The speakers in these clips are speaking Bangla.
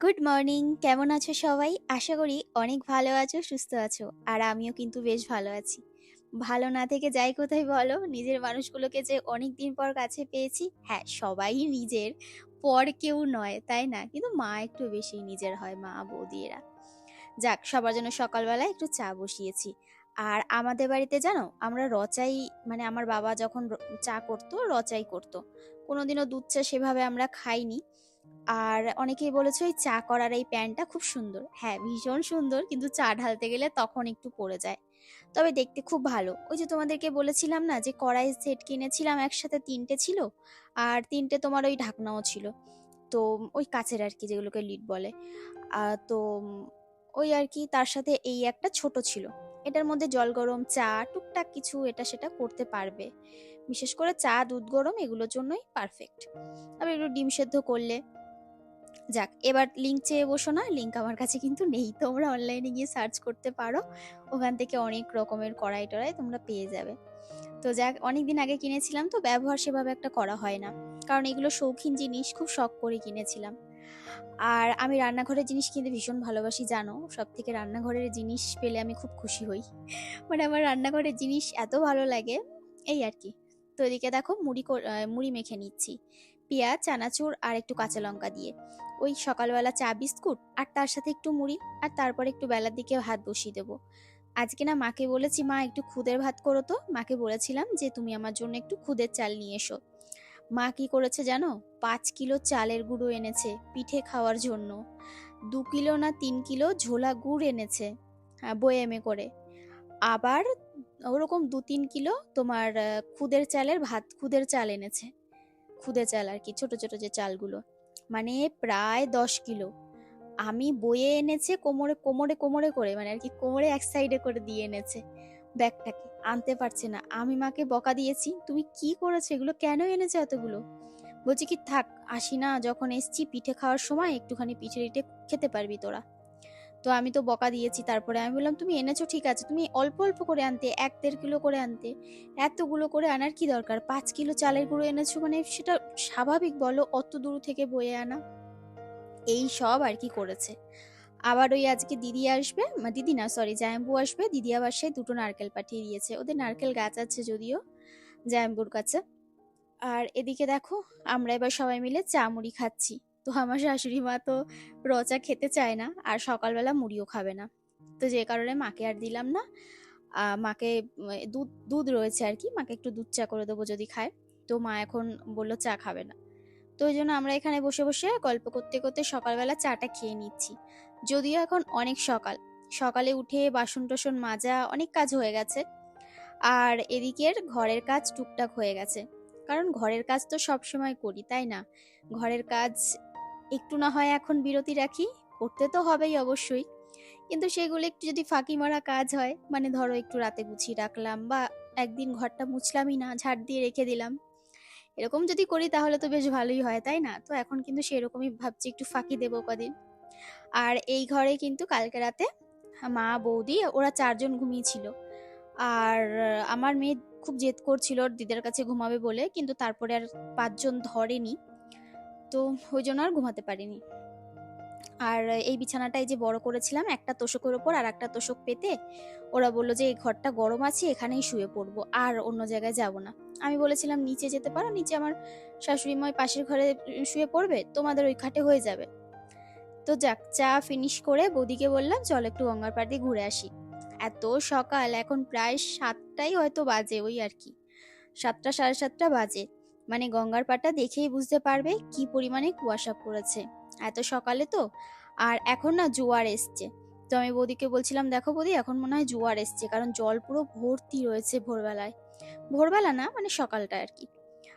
গুড মর্নিং কেমন আছো সবাই? আশা করি অনেক ভালো আছো, সুস্থ আছো, আর আমিও কিন্তু বেশ ভালো আছি। ভালো না থেকে যাই কোথায় বলো? নিজের মানুষগুলোকে যে অনেক দিন পর কাছে পেয়েছি হ্যাঁ সবাই নিজের, পর কেউ নয়, তাই না? কিন্তু মা একটু বেশি নিজের হয়, মা বৌদি এরা যাক, সবার জন্য সকালবেলা একটু চা বসিয়েছি। আর আমাদের বাড়িতে জানো, আমরা রচাই মানে আমার বাবা যখন চা করতো, রচাই করতো। কোনোদিনও দুধ চা সেভাবে আমরা খাইনি। আর অনেকেই বলেছে ওই চা করার এই প্যানটা খুব সুন্দর। হ্যাঁ ভীষণ সুন্দর, কিন্তু চা ঢালতে গেলে তখন একটু পড়ে যায়। তবে দেখতে খুব ভালো। ওই যে তোমাদেরকে বলেছিলাম না যে কড়াই সেট কিনেছিলাম একসাথে তিনটে ছিল, আর তিনটে তোমার ওই ঢাকনাও ছিল। তো ওই কাচের আর কি যেগুলোকে লিড বলে। তো ওই আর কি তার সাথে এই একটা ছোট ছিল। এটার মধ্যে জল গরম চা, টুকটাক কিছু এটা সেটা করতে পারবে। বিশেষ করে চা, দুধ গরম এগুলোর জন্যই পারফেক্ট আবার একটু ডিম সেদ্ধ করলে যাক, এবার লিঙ্ক চেয়ে বসো না লিঙ্ক আমার কাছে কিন্তু নেই। তোমরা অনলাইনে গিয়ে সার্চ করতে পারো। ওখান থেকে অনেক রকমের কড়াই টড়াই তোমরা পেয়ে যাবে। তো যাক অনেক দিন আগে কিনেছিলাম তো ব্যবহার সেভাবে একটা করা হয় না। কারণ এগুলো শৌখিন জিনিস, খুব শখ করে কিনেছিলাম। আর আমি রান্নাঘরের জিনিস কিনতে ভীষণ ভালোবাসি, জানো? সব থেকে রান্নাঘরের জিনিস পেলে আমি খুব খুশি হই। মানে আমার রান্নাঘরের জিনিস এত ভালো লাগে, এই আর কি। তো এদিকে দেখো, মুড়ি মুড়ি মেখে নিচ্ছি। পেঁয়াজ, চানাচুর আর একটু কাঁচা লঙ্কা দিয়ে। ওই সকালবেলা চা বিস্কুট আর তার সাথে একটু মুড়ি আর তারপর একটু বেলার দিকে ভাত বসিয়ে দেবো। আজকে না মাকে বলেছি মা একটু খুদের ভাত করো তো। মাকে বলেছিলাম যে তুমি আমার জন্য একটু খুদের চাল নিয়ে এসো। মা কি করেছে জানো? পাঁচ কিলো চালের গুঁড়ো এনেছে পিঠে খাওয়ার জন্য। দু কিলো না তিন কিলো ঝোলা গুড় এনেছে হ্যাঁ, বয়েমে করে। আবার ওরকম দু তিন কিলো তোমার খুদের চালের ভাত খুদের চাল এনেছে। খুদে চাল আর কি ছোট ছোট যে চালগুলো। মানে প্রায় দশ কিলো। আমি বয়ে এনেছে কোমরে কোমরে কোমরে করে মানে আর কি কোমরে এক সাইডে করে দিয়ে এনেছে ব্যাগটাকে। আনতে পারছে না। আমি মাকে বকা দিয়েছি, তুমি কি করেছ? এগুলো কেন এনেছে এতগুলো? বলছি কি, থাক আসি না যখন এসছি পিঠে খাওয়ার সময় একটুখানি পিঠে খেতে পারবি তোরা। তো আমি তো বকা দিয়েছি, তারপরে আমি বললাম, তুমি এনেছো, ঠিক আছে, তুমি অল্প অল্প করে আনতে, এক দেড় কিলো করে আনতে। এতগুলো করে আনার কি দরকার? পাঁচ কিলো চালের গুঁড়ো এনেছো মানে সেটা স্বাভাবিক বলো, অত দূর থেকে বয়ে আনা। এই সব আর কি করেছে। আবার ওই আজকে দিদি আসবে দিদি না সরি জায়াম্বু আসবে, দিদি আবার সে দুটো নারকেল পাঠিয়ে দিয়েছে। ওদের নারকেল গাছ আছে যদিও, জায়াম্বুর কাছে। আর এদিকে দেখো, আমরা এবার সবাই মিলে চা মুড়ি খাচ্ছি। তো আমার শাশুড়ি মা তো রচা খেতে চায় না, আর সকালবেলা মুড়িও খাবে না। তো যে কারণে মাকে আর দিলাম না। মাকে দুধ দুধ রয়েছে আর কি, মাকে একটু দুধ চা করে দেবো যদি খায়। তো মা এখন বলল চা খাবে না। তো ওই জন্য আমরা এখানে বসে বসে গল্প করতে করতে সকালবেলা চাটা খেয়ে নিচ্ছি। যদিও এখন অনেক সকাল। সকালে উঠে বাসন টাসন মাজা অনেক কাজ হয়ে গেছে। আর এদিকের ঘরের কাজ টুকটাক হয়ে গেছে। কারণ ঘরের কাজ তো সব সময় করি, তাই না? ঘরের কাজ একটু না হয় এখন বিরতি রাখি, করতে তো হবেই অবশ্যই। কিন্তু সেগুলো একটু যদি ফাঁকি মারা কাজ হয় মানে ধরো একটু রাতে গুছিয়ে রাখলাম বা একদিন ঘরটা মুছলামই না, ঝাড় দিয়ে রেখে দিলাম। এরকম যদি করি তাহলে তো বেশ ভালোই হয়, তাই না? তো এখন কিন্তু সেরকমই ভাবছি একটু ফাঁকি দেবো কদিন। আর এই ঘরে কিন্তু কালকে রাতে মা, বৌদি ওরা চারজন ঘুমিয়েছিল। আর আমার মেয়ে খুব জেদ করছিল দিদার কাছে ঘুমাবে বলে, কিন্তু তারপরে আর পাঁচজন ধরেনি। তো ওই জন্য আর ঘুমাতে পারিনি। আর এই বিছানাটাই যে বড় করেছিলাম, একটা তোষকের ওপর আর একটা তোষক পেতে, ওরা বলল যে, এই ঘরটা গরম আছে, এখানেই শুয়ে পড়ব, আর অন্য জায়গায় যাব না। আমি বলেছিলাম, নিচে যেতে পারো, নিচে আমার শাশুড়ি মা পাশের ঘরে শুয়ে পড়বে, তোমাদের ওই খাটে হয়ে যাবে। তো যাক, চা ফিনিশ করে বৌদিকে বললাম, চল একটু গঙ্গার পাড় দিয়ে ঘুরে আসি। এত সকাল, এখন প্রায় সাতটাই হয়তো বাজে, ওই আর কি। সাতটা, সাড়ে সাতটা বাজে। মানে গঙ্গার পাটা দেখেই বুঝতে পারবে কি পরিমাণে কুয়াশা পড়েছে। এত সকালে তো? আর এখন না জোয়ার এসছে। তো আমি বৌদিকে বলছিলাম, দেখো বৌদি, এখন মনে হয় জোয়ার এসছে, কারণ জল পুরো ভর্তি রয়েছে ভোরবেলায়। ভোরবেলা না মানে সকালটা আর কি।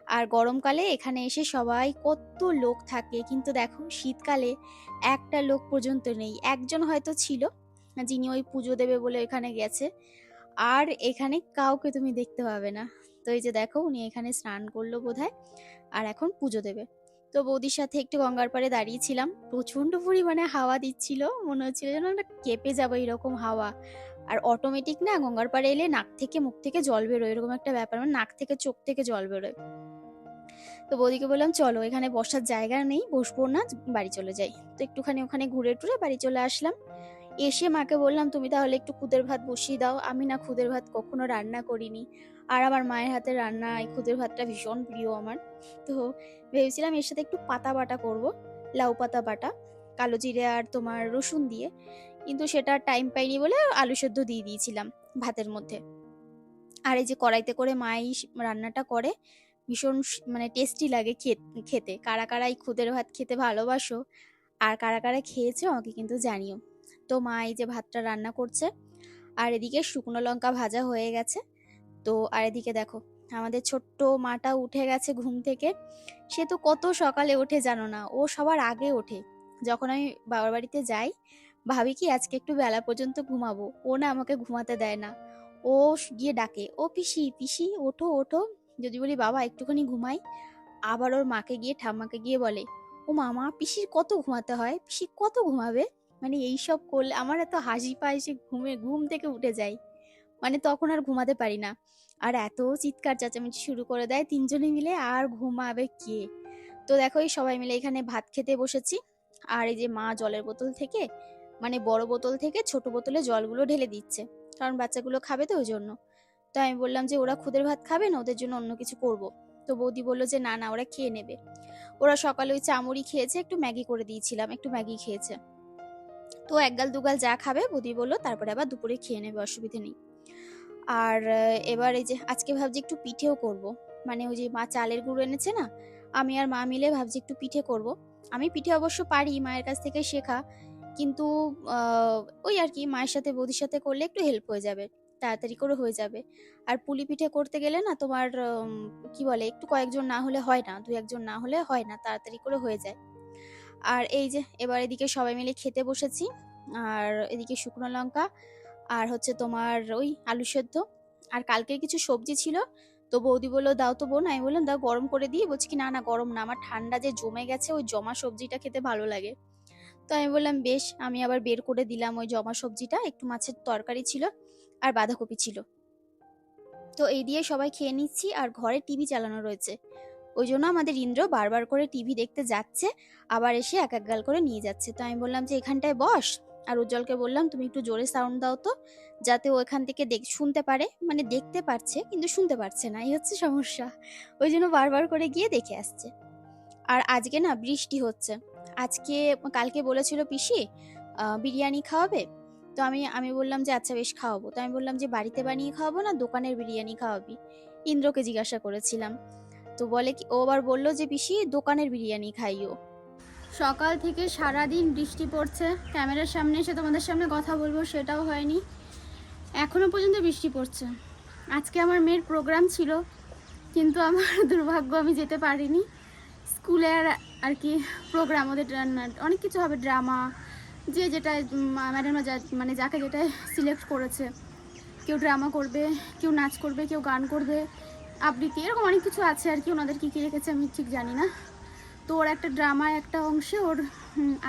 আর গরমকালে এখানে এসে সবাই কত লোক থাকে, কিন্তু দেখো শীতকালে একটা লোক পর্যন্ত নেই। একজন হয়তো ছিল, যিনি ওই পুজো দেবে বলে এখানে গেছে। আর এখানে কাউকে তুমি দেখতে পাবে না। তো এই যে দেখো উনি এখানে স্নান করল বোধহয় আর এখন পুজো দেবে। তো বৌদির সাথে একটু গঙ্গার পাড়ে দাঁড়িয়েছিলাম প্রচণ্ড পরিমাণে হাওয়া দিচ্ছিল। মনে হচ্ছিল যেন আমরা কেঁপে যাব এরকম হাওয়া। আর অটোমেটিক না গঙ্গার পাড়ে এলে নাক থেকে মুখ থেকে জল বেরোয়, এরকম একটা ব্যাপার। মানে নাক থেকে চোখ থেকে জল বেরোয়। তো বৌদিকে বললাম, চলো, এখানে বসার জায়গা নেই, বসবো না, বাড়ি চলে যাই। তো একটুখানি ওখানে ঘুরে টুরে বাড়ি চলে আসলাম। এসে মাকে বললাম, তুমি তাহলে একটু খুদের ভাত বসিয়ে দাও। আমি না খুদের ভাত কখনো রান্না করিনি। আর আমার মায়ের হাতে রান্না, এই খুদের ভাতটা ভীষণ প্রিয় আমার। তো ভেবেছিলাম এর সাথে একটু পাতা বাটা করব, লাউ পাতা বাটা, কালো জিরে আর তোমার রসুন দিয়ে। কিন্তু সেটা টাইম পাইনি বলে আলু সেদ্ধ দিয়ে দিয়েছিলাম ভাতের মধ্যে। আর এই যে কড়াইতে করে মাই রান্নাটা করে, ভীষণ মানে টেস্টি লাগে খেতে। কারা কারা এই খুদের ভাত খেতে ভালোবাসো আর কারা কারা খেয়েছো আমাকে কিন্তু জানিও। তো মা এই যে ভাতটা রান্না করছে, আর এদিকে শুকনো লঙ্কা ভাজা হয়ে গেছে। তো আর এদিকে দেখো, আমাদের ছোট্ট মাটা উঠে গেছে ঘুম থেকে। সে তো কত সকালে ওঠে জানো না, ও সবার আগে ওঠে। যখন আমি বাবার বাড়িতে যাই, ভাবি কি আজকে একটু বেলা পর্যন্ত ঘুমাবো। ও না আমাকে ঘুমাতে দেয় না। ও গিয়ে ডাকে, ও পিসি পিসি, ওঠো ওঠো। যদি বলি, বাবা, একটুখানি ঘুমাই। আবার ওর মাকে গিয়ে, ঠাম্মাকে গিয়ে বলে, ও মামা, পিসির কত ঘুমাতে হয়? পিসি কত ঘুমাবে? মানে এই সব করলে আমার এত হাসি পায় সে ঘুমে, ঘুম থেকে উঠে যাই। মানে তখন আর ঘুমাতে পারি না। আর এত চিৎকার চেঁচামেচি শুরু করে দেয় তিনজনে মিলে, আর ঘুমাবে কে? তো দেখো, এই সবাই মিলে এখানে ভাত খেতে বসেছি। আর এই যে মা জলের বোতল থেকে মানে বড় বোতল থেকে ছোট বোতলে জলগুলো ঢেলে দিচ্ছে। কারণ বাচ্চাগুলো খাবে তো ওই জন্য। তো আমি বললাম যে, ওরা খুদের ভাত খাবে না? ওদের জন্য অন্য কিছু করব। তো বৌদি বলল যে, না না, ওরা খেয়ে নেবে। ওরা সকালে ওই চামড়ি খেয়েছে, একটু ম্যাগি করে দিয়েছিলাম, একটু ম্যাগি খেয়েছে। তো একগাল দুগাল যা খাবে, বৌদি বলল, তারপরে আবার দুপুরে খেয়ে নেবে, অসুবিধে নেই। আর এবার এই যে আজকে ভাবছি একটু পিঠেও করব। মানে ওই যে মা চালের গুঁড়ো এনেছে না, আমি আর মা মিলে ভাবছি একটু পিঠে করব। আমি পিঠে অবশ্য পারি মায়ের কাছ থেকে শেখা, কিন্তু ওই আর কি মায়ের সাথে বৌদির সাথে করলে একটু হেল্প হয়ে যাবে, তাড়াতাড়ি করে হয়ে যাবে। আর পুলি পিঠে করতে গেলে না তোমার কি বলে একটু কয়েকজন না হলে হয় না দু একজন না হলে হয় না, তাড়াতাড়ি করে হয়ে যায়। আর এই যে এবার এদিকে সবাই মিলে খেতে বসেছি, আর এদিকে শুকনো লঙ্কা আর হচ্ছে তোমার ওই আলু সেদ্ধ। আর কালকের কিছু সবজি ছিল, তো বৌদি বলল, দাও তো বোন। আমি বললাম, দাও গরম করে দিয়ে। বলছি কি, না না, গরম না। আমার ঠান্ডা যে জমে গেছে, ওই জমা সবজিটা খেতে ভালো লাগে। তো আমি বললাম, বেশ, আমি আবার বের করে দিলাম ওই জমা সবজিটা। একটু মাছের তরকারি ছিল আর বাঁধাকপি ছিল। তো এই দিয়ে সবাই খেয়ে নিচ্ছি আর ঘরে টিভি চালানো রয়েছে। ওই জন্য আমাদের ইন্দ্র বারবার করে টিভি দেখতে যাচ্ছে, আবার এসে এক এক গাল করে নিয়ে যাচ্ছে। তো আমি বললাম যে, এখানটায় বস। আর উজ্জ্বলকে বললাম, তুমি একটু জোরে সাউন্ড দাও তো, যাতে ও এখান থেকে দেখ, শুনতে পারে। মানে দেখতে পারছে, কিন্তু শুনতে পারছে না, এই হচ্ছে সমস্যা। ওই জন্য বারবার করে গিয়ে দেখে আসছে। আর আজকে না বৃষ্টি হচ্ছে। আজকে কালকে বলেছিল পিসি বিরিয়ানি খাওয়াবে। তো আমি আমি বললাম যে আচ্ছা বেশ খাওয়াবো। তো আমি বললাম যে, বাড়িতে বানিয়ে খাওয়াবো না, দোকানের বিরিয়ানি খাওয়াবি? ইন্দ্রকে জিজ্ঞাসা করেছিলাম। তো বলে কি, ও আবার বলল যে, পিসি, দোকানের বিরিয়ানি খাইও। সকাল থেকে সারা দিন বৃষ্টি পড়ছে। ক্যামেরার সামনে এসে তোমাদের সামনে কথা বলব, সেটাও হয়নি। এখনও পর্যন্ত বৃষ্টি পড়ছে। আজকে আমার মেয়ের প্রোগ্রাম ছিল, কিন্তু আমার দুর্ভাগ্য আমি যেতে পারিনি। স্কুলে আর আর কি প্রোগ্রাম ওদের অনেক কিছু হবে ড্রামা যে যেটা ম্যাডাম মানে যাকে যেটা সিলেক্ট করেছে। কেউ ড্রামা করবে, কেউ নাচ করবে, কেউ গান করবে, আবৃত্তি, এরকম অনেক কিছু আছে আর কি, ওনাদের কী কী রেখেছে আমি ঠিক জানি না। তো ওর একটা ড্রামায় একটা অংশে ওর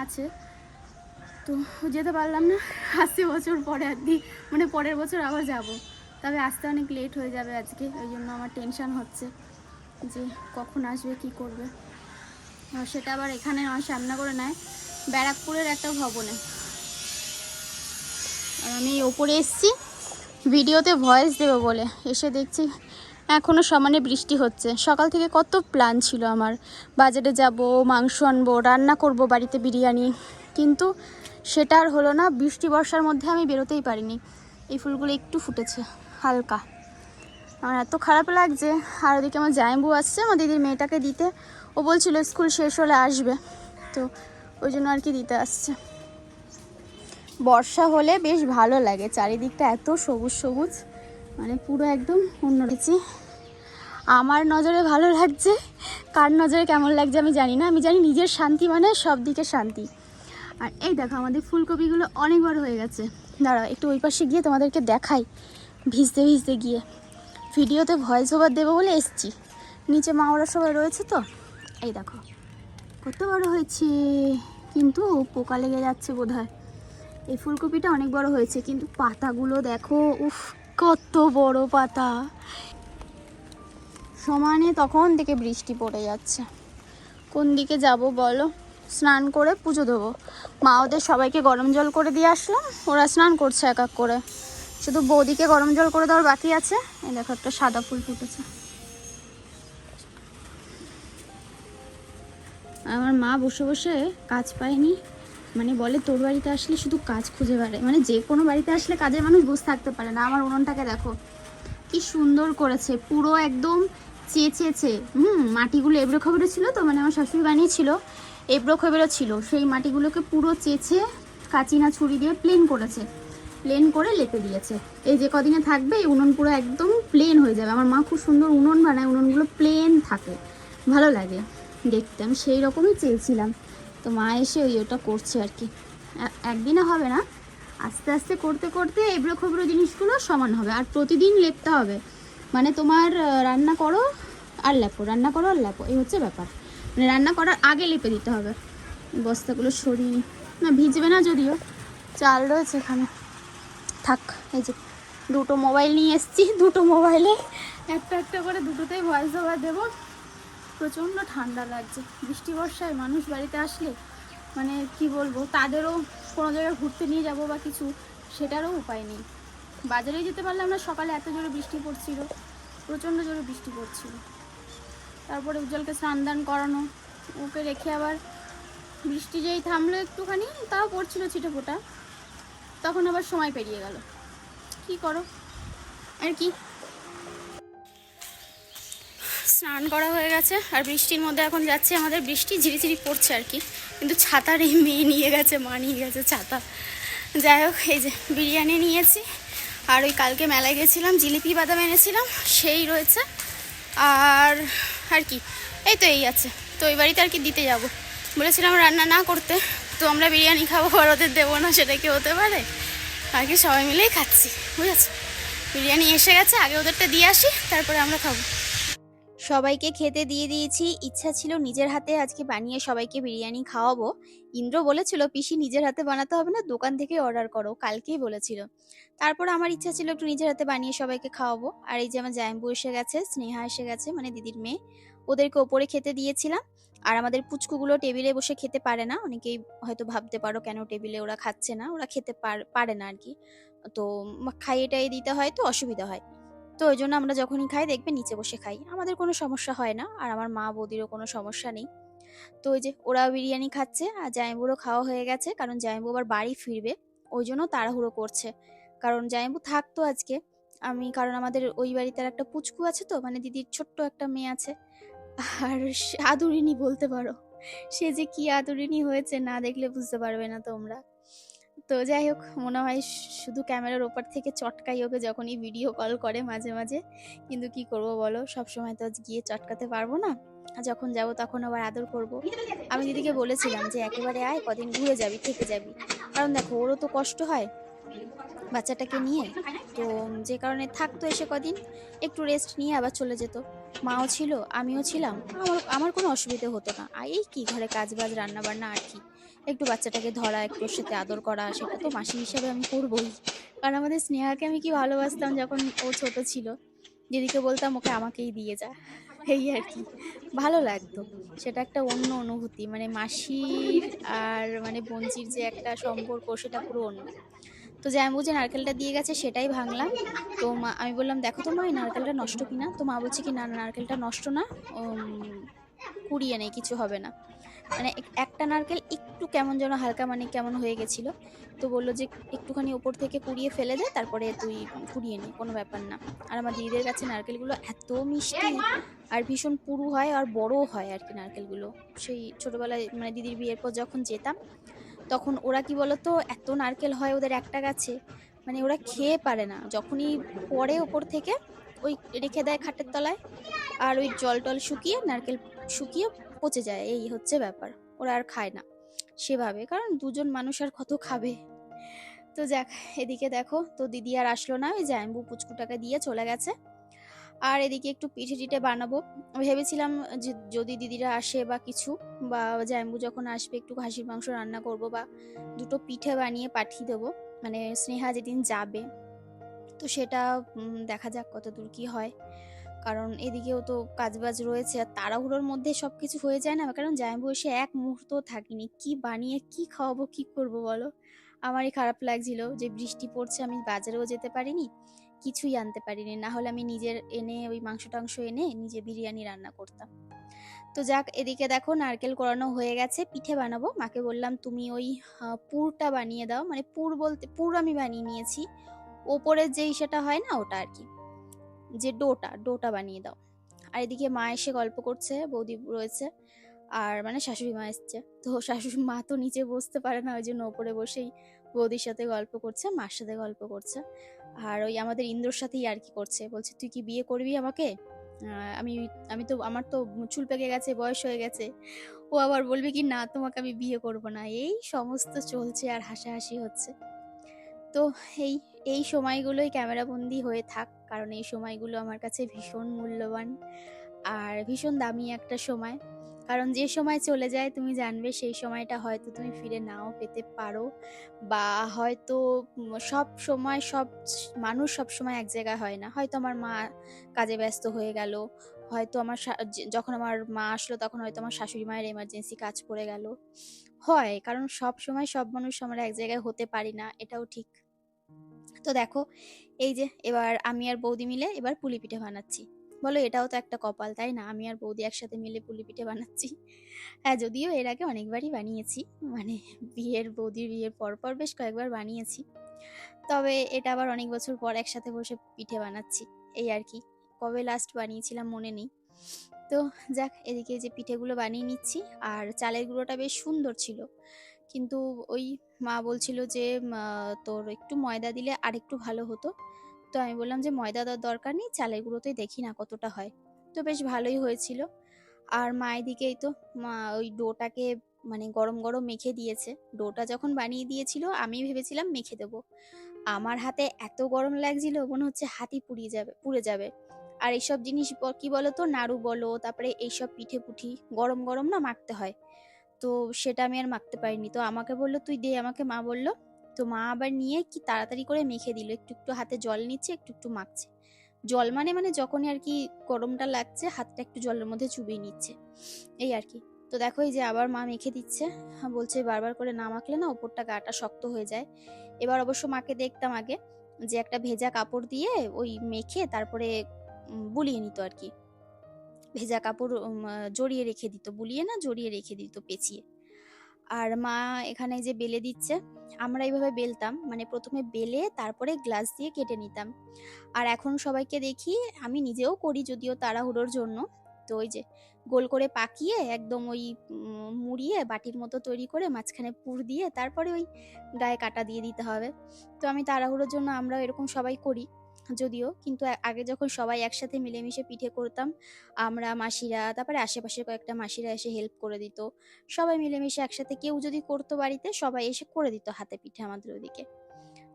আছে। তো যেতে পারলাম না। আশি বছর পরে আর কি মানে পরের বছর আবার যাব। তবে আসতে অনেক লেট হয়ে যাবে আজকে, ওই জন্য আমার টেনশান হচ্ছে যে কখন আসবে, কি করবে। আর সেটা আবার এখানে নয় সামনা করে নেয় ব্যারাকপুরের একটা ভবনে। আমি ওপরে এসছি, ভিডিওতে ভয়েস দেবে বলে। এসে দেখছি এখনও সমানে বৃষ্টি হচ্ছে। সকাল থেকে কত প্ল্যান ছিল আমার। বাজারে যাব, মাংস আনব, রান্না করব, বাড়িতে বিরিয়ানি। কিন্তু সেটা আর হলো না, বৃষ্টি, বর্ষার মধ্যে আমি বেরোতেই পারিনি। এই ফুলগুলো একটু ফুটেছে, হালকা। আমার এত খারাপ লাগছে। আর ওদিকে আমার জায়ম্বু আসছে, আমার দিদির মেয়েটাকে দিতে। ও বলছিল স্কুল শেষ হলে আসবে। তো ওই জন্য আর কি দিতে আসছে। বর্ষা হলে বেশ ভালো লাগে, চারিদিকটা এত সবুজ সবুজ। মানে পুরো একদম অন্য রয়েছি আমার নজরে ভালো লাগছে, কার নজরে কেমন লাগছে আমি জানি না, আমি জানি নিজের শান্তি মানে সব দিকে শান্তি। আর এই দেখো আমাদের ফুলকপিগুলো অনেক বড় হয়ে গেছে। দাঁড়াও, একটু ওই পাশে গিয়ে তোমাদেরকে দেখাই, ভিজতে ভিজতে গিয়ে। ভিডিওতে ভয়েস ওভার দেবো বলে এসছি। নিচে মা ওরা সবাই রয়েছে তো? এই দেখো, কত বড় হয়েছে, কিন্তু পোকা লেগে যাচ্ছে বোধ এই ফুলকপিটা অনেক বড় হয়েছে, কিন্তু পাতাগুলো দেখো, উফ। কত বড় পাতা। সমানে তখন থেকে বৃষ্টি পড়ে যাচ্ছে। কোন দিকে যাব বলো? স্নান করে পুজো দেবো। মা ওদের সবাইকে গরম জল করে দিয়ে আসলাম ওরা স্নান করছে এক এক করে। শুধু বৌদিকে গরম জল করে দেওয়ার বাকি আছে। এই দেখো একটা সাদা ফুল ফুটেছে। আমার মা বসে বসে কাজ পায়নি। মানে বলে তোর বাড়িতে আসলে শুধু কাজ খুঁজে বেড়ায়। মানে যে কোনো বাড়িতে আসলে কাজের মানুষ বসে থাকতে পারে না। আমার উনুনটাকে দেখো, কি সুন্দর করেছে। পুরো একদম চেঁচেছে। হুম, মাটিগুলো এবড়ো খবরে ছিল তো মানে আমার শাশুড়ি বানিয়েছিল, এবড়ো খবরে ছিল। সেই মাটিগুলোকে পুরো চেঁচে কাচিনা ছুরি দিয়ে প্লেন করেছে। প্লেন করে লেপে দিয়েছে। এই যে কদিনে থাকবে, এই উনুন পুরো একদম প্লেন হয়ে যাবে। আমার মা খুব সুন্দর উনুন বানায়, উনুনগুলো প্লেন থাকে। ভালো লাগে দেখতে। আমি সেই রকমই চেয়েছিলাম। তো মা এসে ওই ওটা করছে আর কি। একদিনে হবে না। আস্তে আস্তে করতে করতে এবড়ো খবড়ো জিনিসগুলো সমান হবে। আর প্রতিদিন লেপতে হবে। মানে তোমার রান্না করো আর লেপো, রান্না করো আর লেপো। এই হচ্ছে ব্যাপার। মানে রান্না করার আগে লেপে দিতে হবে। বস্তাগুলো সরিয়ে, না ভিজবে না যদিও। চাল রয়েছে এখানে। থাক, এই যে দুটো মোবাইল নিয়ে এসেছি। দুটো মোবাইলে। একটা একটা করে দুটোতেই ভয়েস ওভার দেবো। প্রচণ্ড ঠান্ডা লাগছে। বৃষ্টি বর্ষায় মানুষ বাড়িতে আসলে মানে কি বলব, তাদেরও কোনো জায়গায় ঘুরতে নিয়ে যাব বা কিছু, সেটারও উপায় নেই। বাজারে যেতে পারলাম না সকালে এত জোরে বৃষ্টি পড়ছিল, প্রচণ্ড জোরে বৃষ্টি পড়ছিল। তারপরে উজ্জ্বলকে স্নান দান করানো, ওকে রেখে আবার বৃষ্টি যেই থামলো একটুখানি, তাও পড়ছিল ছিটে ফোটা। তখন আবার সময় পেরিয়ে গেল। কি করো? আর কি? স্নান করা হয়ে গেছে আর বৃষ্টির মধ্যে এখন যাচ্ছে, আমাদের বৃষ্টি ঝিরিঝিরি পড়ছে আর কি। কিন্তু ছাতার এই মেয়ে নিয়ে গেছে, মা নিয়ে গেছে ছাতা। যাই হোক, এই যে বিরিয়ানি নিয়েছি আর ওই কালকে মেলায় গেছিলাম, জিলিপি বাদাম এনেছিলাম, সেই রয়েছে। আর আর কি, এই তো এই আছে। তো ওই বাড়িতে আর কি দিতে যাব। বলেছিলাম রান্না না করতে, তো আমরা বিরিয়ানি খাব, আর ওদের দেবো না, সেটা কি হতে পারে? আর কি সবাই মিলেই খাচ্ছি, বুঝেছ? বিরিয়ানি এসে গেছে, আগে ওদেরটা দিয়ে আসি, তারপরে আমরা খাব। সবাইকে খেতে দিয়ে দিয়েছি। ইচ্ছা ছিল নিজের হাতে আজকে বানিয়ে সবাইকে বিরিয়ানি খাওয়াবো। ইন্দ্র বলেছিল, পিসি নিজের হাতে বানাতে হবে না, দোকান থেকে অর্ডার করো। কালকেই বলেছিল। তারপর আমার ইচ্ছা ছিল একটু নিজের হাতে বানিয়ে সবাইকে খাওয়াবো। আর এই যে আমার জায়ম্বু এসে গেছে, স্নেহা এসে গেছে মানে দিদির মেয়ে, ওদেরকে ওপরে খেতে দিয়েছিলাম। আর আমাদের পুচকুগুলো টেবিলে বসে খেতে পারে না, অনেকেই হয়তো ভাবতে পারো কেন টেবিলে ওরা খাচ্ছে না, ওরা খেতে পার- না আর কি। তো খাইয়ে টাইয়ে দিতে হয় তো অসুবিধা হয়। তো ওই জন্য আমরা যখনই খাই, দেখবে নিচে বসে খাই। আমাদের কোনো সমস্যা হয় না, আর আমার মা বৌদিরও কোনো সমস্যা নেই। তো ওই যে ওরা বিরিয়ানি খাচ্ছে, আর জায়ম্বুরও খাওয়া হয়ে গেছে, কারণ জায়ম্বু আবার বাড়ি ফিরবে। ওই জন্য তাড়াহুড়ো করছে। কারণ জায়ম্বু থাকতো আজকে। আমি, কারণ আমাদের ওই বাড়িতে আর একটা পুচকু আছে তো মানে দিদির ছোট্ট একটা মেয়ে আছে। আর আদুরিনী বলতে পারো। সে যে কি আদুরিনী হয়েছে, না দেখলে বুঝতে পারবে না তোমরা। তো যাই হোক, মনে হয় শুধু ক্যামেরার ওপর থেকে চটকাই ওকে যখনই ভিডিও কল করে মাঝে মাঝে। কিন্তু কি করব বলো, সব সময় তো গিয়ে চটকাতে পারব না। যখন যাব তখন আবার আদর করব। আমি দিদিকে বলেছিলাম যে একেবারে আয়, কদিন ঘুরে যাবি, থেকে যাবি। কারণ দেখো, ওরও তো কষ্ট হয় বাচ্চাটাকে নিয়ে। তো যে কারণে থাকতো এসে কদিন, একটু রেস্ট নিয়ে আবার চলে যেত। মাও ছিল, আমিও ছিলাম। আমার আমার কোনো অসুবিধে হতো না। এই কি ঘরে কাজ বাজ রান্না বান্না আর কি। একটু বাচ্চাটাকে ধরা, একটু সাথে আদর করা, সেটা তো মাসি হিসাবে আমি করবোই। কারণ আমাদের স্নেহাকে আমি কি ভালোবাসতাম যখন ও ছোট ছিল? যেদিকে বলতাম, ওকে আমাকেই দিয়ে যা। এই আর কি। ভালো লাগতো। সেটা একটা অন্য অনুভূতি। মানে মাসির আর মানে বঞ্চির যে একটা সম্পর্ক, সেটা পুরো অন্য। তো যে নারকেলটা দিয়ে গেছে, সেটাই ভাঙলাম। তো মা, আমি বললাম, দেখো তো মা, এই নারকেলটা নষ্ট কিনা? তো মা বলছে কি, না নারকেলটা নষ্ট না। কুড়িয়ে নেই, কিছু হবে না। মানে একটা নারকেল একটু কেমন যেন হালকা মানে কেমন হয়ে গেছিল। তো বলল যে একটুখানি ওপর থেকে কুড়িয়ে ফেলে দে তারপরে তুই কুড়িয়ে নি কোনো ব্যাপার না। আর আমার দিদিদের কাছে নারকেলগুলো এত মিষ্টি আর ভীষণ পুরু হয় আর বড়ও হয় আর কি নারকেলগুলো। সেই ছোটোবেলায় মানে দিদির বিয়ের পর যখন যেতাম তখন ওরা কি বলতো এত নারকেল হয় ওদের একটা গাছে। মানে ওরা খেয়ে পারে না। যখনই পড়ে ওপর থেকে ওই রেখে দেয় খাটের তলায় আর ওই জল টল শুকিয়ে নারকেল শুকিয়ে পচে যায়, এই হচ্ছে ব্যাপার। ওরা আর খায় না সেভাবে, কারণ দুজন মানুষ আর কত খাবে? তো যাক, এদিকে দেখো, তো দিদি আর আসলো না, ওই জাম্বু পুচকুটাকে দিয়ে চলে গেছে। আর এদিকে একটু পিঠে টিঠে বানাবো। ভেবেছিলাম যদি দিদিরা আসে বা কিছু, বা জাম্বু যখন আসবে, একটু খাসির মাংস রান্না করব বা দুটো পিঠে বানিয়ে পাঠিয়ে দেবো মানে স্নেহা যেদিন যাবে, তো সেটা দেখা যাক কত দূর কি হয়। কারণ এদিকেও তো কাজবাজ রয়েছে আর তাড়াহুড়োর মধ্যে সব কিছু হয়ে যায় না, কারণ জামাইবাবু এসে এক মুহূর্ত থাকিনি। কি বানিয়ে, কি খাওয়াবো, কি করব বলো? আমারই খারাপ লাগছিল যে বৃষ্টি পড়ছে, আমি বাজারেও যেতে পারিনি, কিছুই আনতে পারিনি। না হলে আমি নিজের এনে ওই মাংস টাংস এনে নিজে বিরিয়ানি রান্না করতাম। তো যাক, এদিকে দেখো নারকেল কোরানো হয়ে গেছে, পিঠে বানাবো। মাকে বললাম, তুমি ওই পুরটা বানিয়ে দাও। মানে পুর বলতে, পুর আমি বানিয়ে নিয়েছি। ওপরের যেই সেটা হয় না, ওটা আর কি। যে ডোটা ডোটা বানিয়ে দাও। আর এদিকে মা এসে গল্প করছে, বৌদি রয়েছে, আর মানে শাশুড়ি মা এসছে। তো শাশুড়ি মা তো নিচে বসতে পারে না ওই জন্য ওপরে বসেই বৌদির সাথে গল্প করছে, মার সাথে গল্প করছে। আর ওই আমাদের ইন্দ্রর সাথেই আর কি করছে, বলছে, তুই কি বিয়ে করবি আমাকে? আমি আমি তো, আমার তো চুল পেকে গেছে, বয়স হয়ে গেছে। ও আবার বলবে কি, না, তোমাকে আমি বিয়ে করব না। এই সমস্ত চলছে আর হাসাহাসি হচ্ছে। তো এই এই সময়গুলোই ক্যামেরাবন্দি হয়ে থাক, কারণ এই সময়গুলো আমার কাছে ভীষণ মূল্যবান আর ভীষণ দামি একটা সময়। কারণ যে সময় চলে যায়, তুমি জানবে সেই সময়টা হয়তো তুমি ফিরে নাও পেতে পারো বা হয়তো সব সময় সব মানুষ সব সময় এক জায়গায় হয় না। হয়তো আমার মা কাজে ব্যস্ত হয়ে গেল, হয়তো আমার যখন আমার মা আসলো তখন হয়তো আমার শাশুড়ি মায়ের এমার্জেন্সি কাজ পড়ে গেল। হয়, কারণ সব সময় সব মানুষ আমরা এক জায়গায় হতে পারি না, এটাও ঠিক। তো দেখো, এই যে এবার আমি আর বৌদি মিলে এবার পুলি পিঠে বানাচ্ছি। বলো এটাও তো একটা কপাল, তাই না? আমি আর বৌদি একসাথে মিলে পুলি পিঠে বানাচ্ছি। হ্যাঁ যদিও এর আগে অনেকবারই বানিয়েছি মানে বিয়ের, বৌদির বিয়ের পর পর বেশ কয়েকবার বানিয়েছি। তবে এটা আবার অনেক বছর পর একসাথে বসে পিঠে বানাচ্ছি, এই আর কি। কবে লাস্ট বানিয়েছিলাম মনে নেই। তো যাক, এদিকে যে পিঠেগুলো বানিয়ে নিচ্ছি, আর চালের গুঁড়োটা বেশ সুন্দর ছিল। কিন্তু ওই মা বলছিল যে তোর একটু ময়দা দিলে আর একটু ভালো হতো। তো আমি বললাম যে, ময়দা দেওয়ার দরকার নেই, চালের গুঁড়োতেই দেখি না কতটা হয়। তো বেশ ভালোই হয়েছিল। আর মা এদিকেই তো, মা ওই ডোটাকে মানে গরম গরম মেখে দিয়েছে। ডোটা যখন বানিয়ে দিয়েছিল, আমি ভেবেছিলাম মেখে দেবো। আমার হাতে এত গরম লাগছিল, মনে হচ্ছে হাতি পুড়িয়ে যাবে, পুড়ে যাবে। আর এইসব জিনিস কি বলো তো নাড়ু বলো, তারপরে এইসব পিঠে পুঠি, গরম গরম না মাখতে হয়। তো সেটা আমি আর মাখতে পারিনি। তো আমাকে বলল তুই দে। আমাকে মা বলল তো মা আবার নিয়ে কি তাড়াতাড়ি করে মেখে দিল? একটু একটু হাতে জল নিচ্ছে একটু একটু মাখছে। জল মানে মানে যখনই আর কি গরমটা লাগছে হাতটা একটু জলের মধ্যে চুবিয়ে নিচ্ছে। এই আর কি। তো দেখো এই যে আবার মা মেখে দিচ্ছে। হ্যাঁ, বলছে বারবার করে না মাখলে না ওপরটা গাটা শক্ত হয়ে যায়। এবার অবশ্য মাকে দেখতাম আগে যে একটা ভেজা কাপড় দিয়ে ওই মেখে তারপরে বুলিয়ে নিত আর কি। ভেজা কাপড় জড়িয়ে রেখে দিত, বুলিয়ে না জড়িয়ে রেখে দিত পেঁচিয়ে। আর মা এখানে যে বেলে দিচ্ছে, আমরা এইভাবে বেলতাম মানে প্রথমে বেলে তারপরে গ্লাস দিয়ে কেটে নিতাম। আর এখন সবাইকে দেখি, আমি নিজেও করি যদিও তাড়াহুড়োর জন্য। তো ওই যে গোল করে পাকিয়ে একদম ওই মুড়িয়ে বাটির মতো তৈরি করে মাঝখানে পুর দিয়ে তারপরে ওই গায়ে কাটা দিয়ে দিতে হবে। তো আমি তাড়াহুড়োর জন্য আমরা এরকম সবাই করি। যদিও, কিন্তু আগে যখন সবাই একসাথে মিলেমিশে পিঠে করতাম, আমরা মাসিরা, তারপরে আশেপাশের কয়েকটা মাসিরা এসে হেল্প করে দিত। সবাই মিলেমিশে একসাথে, কেউ যদি করতো বাড়িতে, সবাই এসে করে দিত হাতে পিঠে আমাদের ওদিকে।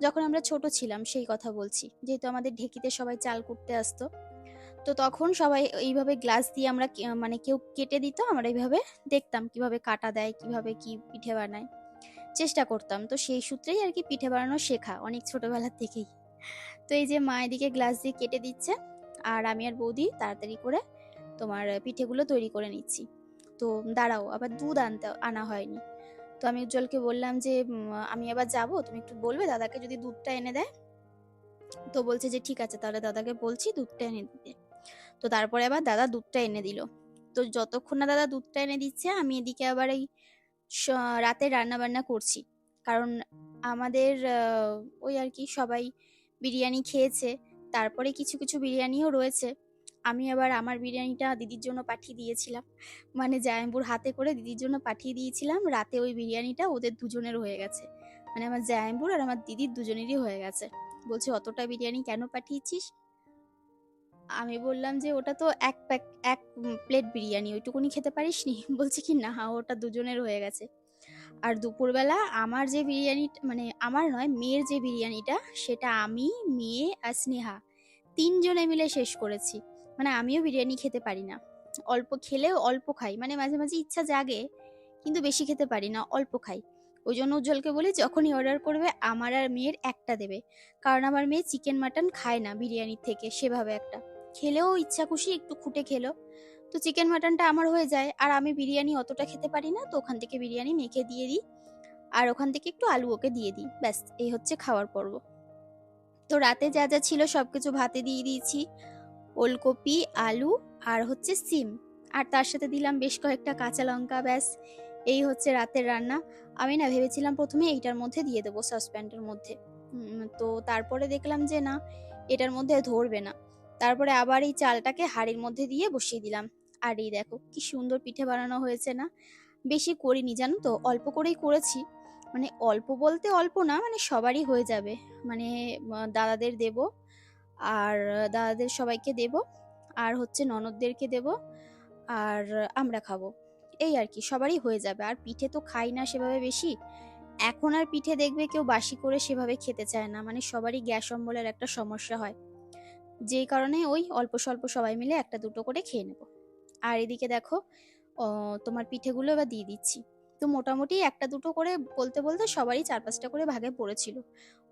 যখন আমরা ছোট ছিলাম, সেই কথা বলছি, যেহেতু আমাদের ঢেকিতে সবাই চাল করতে আসতো, তো তখন সবাই এইভাবে গ্লাস দিয়ে আমরা মানে কেউ কেটে দিত, আমরা এইভাবে দেখতাম কীভাবে কাটা দেয়, কীভাবে কি পিঠে বানায়। চেষ্টা করতাম, তো সেই সূত্রেই আর কি পিঠে বানানো শেখা, অনেক ছোটবেলা থেকেই। তো এই যে মা এদিকে গ্লাস দিয়ে কেটে দিচ্ছে, আর আমি আর বৌদি তাড়াতাড়ি করে তোমার পিঠেগুলো তৈরি করে নিচ্ছি। তো দাঁড়াও, আবার দুধ আনতে, আনা হয়নি। তো আমি উজ্জ্বলকে বললাম যে আমি আবার যাব, তুমি একটু বলবে, দাদাকে যদি দুধটা এনে দেয়। তো বলছে যে, ঠিক আছে, তাহলে দাদাকে বলছি দুধটা এনে দিতে। তো তারপরে আবার দাদা দুধটা এনে দিল। তো যতক্ষণ না দাদা দুধটা এনে দিচ্ছে, আমি এদিকে আবার এই রাতে রান্না বান্না করছি। কারণ আমাদের ওই আর কি সবাই বিরিয়ানি খেয়েছে। তারপরে কিছু কিছু বিরিয়ানিও রয়েছে। আমি আবার আমার বিরিয়ানিটা দিদির জন্য পাঠিয়ে দিয়েছিলাম। মানে জায়াম্বুর হাতে করে দিদির জন্য পাঠিয়ে দিয়েছিলাম। রাতে ওই বিরিয়ানিটা ওদের দুজনের হয়ে গেছে। মানে আমার জায়াম্বুর আর আমার দিদির দুজনেরই হয়ে গেছে। বলছে, অতটা বিরিয়ানি কেন পাঠিয়েছিস? আমি বললাম যে, ওটা তো এক প্যাক, এক প্লেট বিরিয়ানি। ওইটুকুনি খেতে পারিস নি বলছে কি, না, ওটা দুজনের হয়ে গেছে। আর দুপুরবেলা আমার যে বিরিয়ানি মানে আমার নয়, মেয়ের যে বিরিয়ানিটা, সেটা আমি, মেয়ে আর স্নেহা তিনজনে মিলে শেষ করেছি। মানে আমিও বিরিয়ানি খেতে পারি না। অল্প খেলেও অল্প খাই। মানে মাঝে মাঝে ইচ্ছা জাগে, কিন্তু বেশি খেতে পারি না, অল্প খাই। ওই জন্য উজ্জ্বলকে বলি, যখনই অর্ডার করবে, আমার আর মেয়ের একটা দেবে। কারণ আমার মেয়ে চিকেন মাটন খায় না বিরিয়ানির থেকে, সেভাবে একটা। খেলেও ইচ্ছা খুশি, একটু খুঁটে খেলো। তো চিকেন মাটনটা আমার হয়ে যায়। আর আমি বিরিয়ানি অতটা খেতে পারি না, তো ওখান থেকে বিরিয়ানি মেখে দিয়ে দিই। আর ওখান থেকে একটু আলু ওকে দিয়ে দিই, ব্যাস, এই হচ্ছে খাওয়ার পর্ব। তো রাতে যা যা ছিল সব কিছু ভাতে দিয়ে দিয়েছি, ওলকপি, আলু আর হচ্ছে সিম। আর তার সাথে দিলাম বেশ কয়েকটা কাঁচা লঙ্কা, ব্যাস, এই হচ্ছে রাতের রান্না। আমি না ভেবেছিলাম প্রথমে এইটার মধ্যে দিয়ে দেবো সসপ্যানটার মধ্যে। তো তারপরে দেখলাম যে না, এটার মধ্যে ধরবে না। তারপরে আবার এই চালটাকে হাঁড়ির মধ্যে দিয়ে বসিয়ে দিলাম। আর এই দেখো কি সুন্দর পিঠে বানানো হয়েছে না? বেশি করিনি, জানো তো? অল্প করেই করেছি। মানে অল্প বলতে অল্প না মানে সবারই হয়ে যাবে। মানে দাদাদের দেব আর দাদাদের সবাইকে দেব আর হচ্ছে ননদদেরকে দেব আর আমরা খাব। এই আর কি, সবারই হয়ে যাবে। আর পিঠে তো খাই না সেভাবে বেশি। এখন আর পিঠে দেখবে কেউ বাসি করে সেভাবে খেতে চায় না। মানে সবারই গ্যাস অম্বলের একটা সমস্যা হয়। যেই কারণে ওই অল্প স্বল্প সবাই মিলে একটা দুটো করে খেয়ে নেব। আর এদিকে দেখো তোমার পিঠেগুলো এবার দিয়ে দিচ্ছি। তো মোটামুটি একটা দুটো করে বলতে বলতে সবারই চার পাঁচটা করে ভাগে পড়েছিল।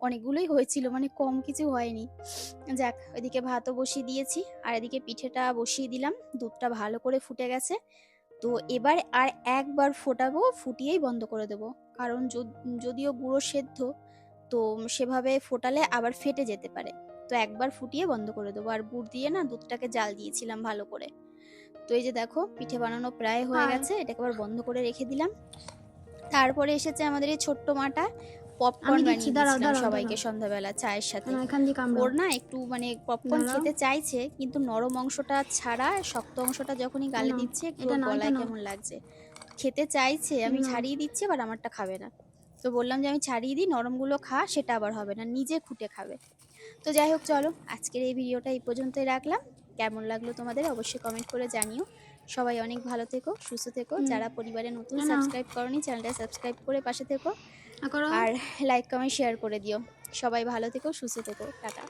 অনেকগুলোই হয়েছিল মানে কম কিছু হয়নি। যাক, এদিকে ভাতও বসিয়ে দিয়েছি, আর এদিকে পিঠেটা বসিয়ে দিলাম, দুধটা ভালো করে ফুটে গেছে। তো এবার আর একবার ফোটাবো, ফুটিয়েই বন্ধ করে দেবো। কারণ যদিও গুঁড়ো সেদ্ধ, তো সেভাবে ফোটালে আবার ফেটে যেতে পারে। তো একবার ফুটিয়ে বন্ধ করে দেবো। আর গুড় দিয়ে না দুধটাকে জাল দিয়েছিলাম ভালো করে। তো এই যে দেখো পিঠে বানানো প্রায় হয়ে গেছে এটাকে আবার বন্ধ করে রেখে দিলাম। তারপরে এসেছে আমাদের এই ছোট্ট মাটা পপকর্ন আমি বানিয়ে দাঁড়াও, সবাইকে সন্ধ্যাবেলা চায়ের সাথে। ওর না একটু মানে পপকর্ন খেতে চাইছে কিন্তু নরম অংশটা ছাড়া শক্ত অংশটা যখনই গালে দিচ্ছে একটু গলায় কেমন লাগছে। খেতে চাইছে আমি ছাড়িয়ে দিচ্ছি আবার আমারটা খাবে না। তো বললাম যে আমি ছাড়িয়ে দিই নরমগুলো খা সেটা আবার হবে না নিজে খুঁটে খাবে। তো যাই হোক চলো আজকের এই ভিডিওটা এই পর্যন্তই রাখলাম। কেমন লাগল তোমাদের অবশ্যই কমেন্ট করে জানিও। সবাই অনেক ভালো থেকো সুস্থ থেকো। যারা পরিবারে নতুন। সাবস্ক্রাইব করনি চ্যানেলটা সাবস্ক্রাইব করে পাশে থেকো। করো। আর লাইক কমেন্ট শেয়ার করে দিও। সবাই ভালো থেকো সুস্থ থেকো। টাটা।